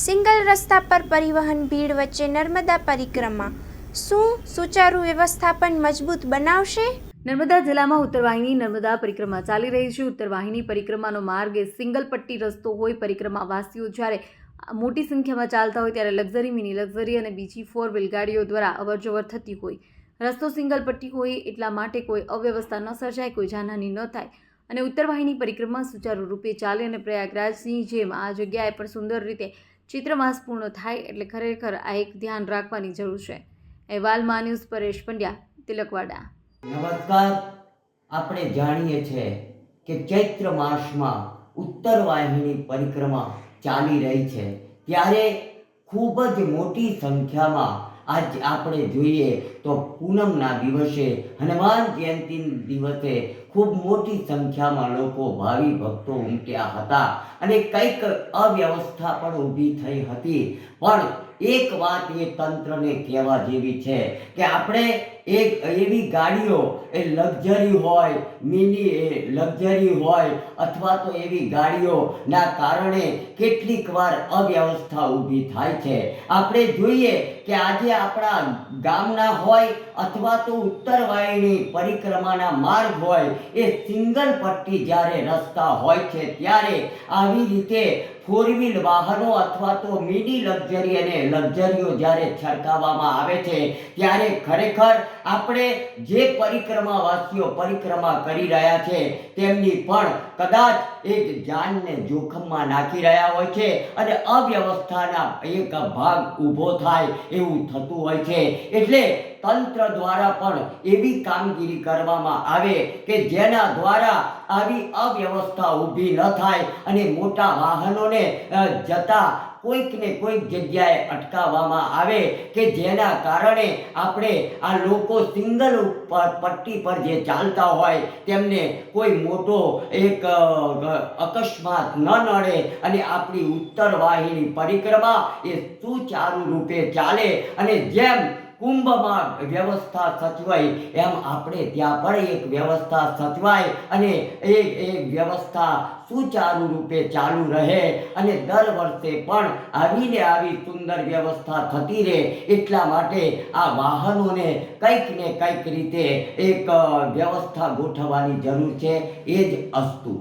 Single રસ્તા પર પરિવહન ભીડ વચ્ચે નર્મદા પરિક્રમા. શું સુચારુ વ્યવસ્થાપન મજબૂત બનાવશે? નર્મદા જિલ્લામાં ઉત્તરવાહિની નર્મદા પરિક્રમા ચાલી રહી છે. ઉત્તરવાહિની પરિક્રમાનો માર્ગ એ સિંગલ પટ્ટી રસ્તો હોય પરિક્રમા વાસીઓ જ્યારે મોટી સંખ્યામાં ચાલતા હોય ત્યારે લક્ઝરી, મિની લક્ઝરી અને બીજી ફોર વ્હીલ ગાડીઓ દ્વારા અવરજવર થતી હોય. રસ્તો સિંગલ પટ્ટી હોય એટલા માટે કોઈ અવ્યવસ્થા ન સર્જાય, કોઈ જાનહાની ન થાય અને ઉત્તરવાહિની પરિક્રમા સુચારુ રૂપે ચાલે અને પ્રયાગરાજની જેમ આ જગ્યાએ પણ સુંદર રીતે ચિત્રમાસ પૂર્ણ થાય એટલે ખરેખર આ એક ધ્યાન રાખવાની જરૂર છે. અહેવાલમાં ન્યૂઝ પરેશ પંડ્યા, તિલકવાડા. નમસ્કાર. આપણે જાણીએ છીએ કે ચૈત્ર માસમાં ઉત્તર વાહિની પરિક્રમા ચાલી રહી છે. ત્યારે ખૂબ જ મોટી સંખ્યામાં આજ આપણે જોઈએ તો પૂનમના દિવસે, હનુમાન જયંતિ દિવસે ખૂબ મોટી સંખ્યામાં લોકો ભાવિ ભક્તો ઉમટ્યા હતા અને કંઈક અવ્યવસ્થા પણ ઊભી થઈ હતી. પણ એક વાત એ તંત્રને કહેવા જેવી છે કે આપણે એક એવી ગાડીઓ, એ લક્ઝરી હોય, મિની એ લક્ઝરી હોય અથવા તો એવી ગાડીઓના કારણે કેટલીક વાર અવ્યવસ્થા ઊભી થાય છે. આપણે જોઈએ કે આજે આપણા ગામના હોય અથવા તો ઉત્તર વાહિની પરિક્રમાના માર્ગ હોય એ સિંગલ પટ્ટી જ્યારે રસ્તા હોય છે ત્યારે આવી રીતે ફોર વ્હીલ વાહનો અથવા તો મિની લક્ઝરી અને લક્ઝરીઓ જ્યારે છરકાવવામાં આવે છે, ત્યારે ખરેખર આપણે જે પરિક્રમાવાસીઓ પરિક્રમા કરી રહ્યા છે, તેમની પણ કદાચ એક જાનને જોખમમાં નાખી રહ્યા હોય છે અને અવ્યવસ્થાના એક ભાગ ઊભો થાય એવું થતું હોય છે. એટલે તંત્ર દ્વારા પણ એવી કામગીરી કરવામાં આવે કે જેના દ્વારા આવી અવ્યવસ્થા ઊભી ન થાય અને મોટા વાહનોને જતા કોઈક ને કોઈક જગ્યાએ અટકાવવામાં આવે કે જેના કારણે આપણે આ લોકો સિંગલ ઉપર પટ્ટી પર જે ચાલતા હોય તેમને કોઈ મોટો એક અકસ્માત ન નડે અને આપણી ઉત્તર વાહિની પરિક્રમા એ સુચારુ રૂપે ચાલે અને જેમ કુંભમાં વ્યવસ્થા સચવાય. એમ આપણે ત્યાં પણ એક વ્યવસ્થા સચવાય અને એ એક વ્યવસ્થા સુચારુ રૂપે ચાલુ રહે અને દર વર્ષે પણ આવીને આવી સુંદર વ્યવસ્થા થતી રહે. એટલા માટે આ વાહનોને કંઈક ને કંઈક રીતે એક વ્યવસ્થા ગોઠવવાની જરૂર છે. એ જ અસ્તુ.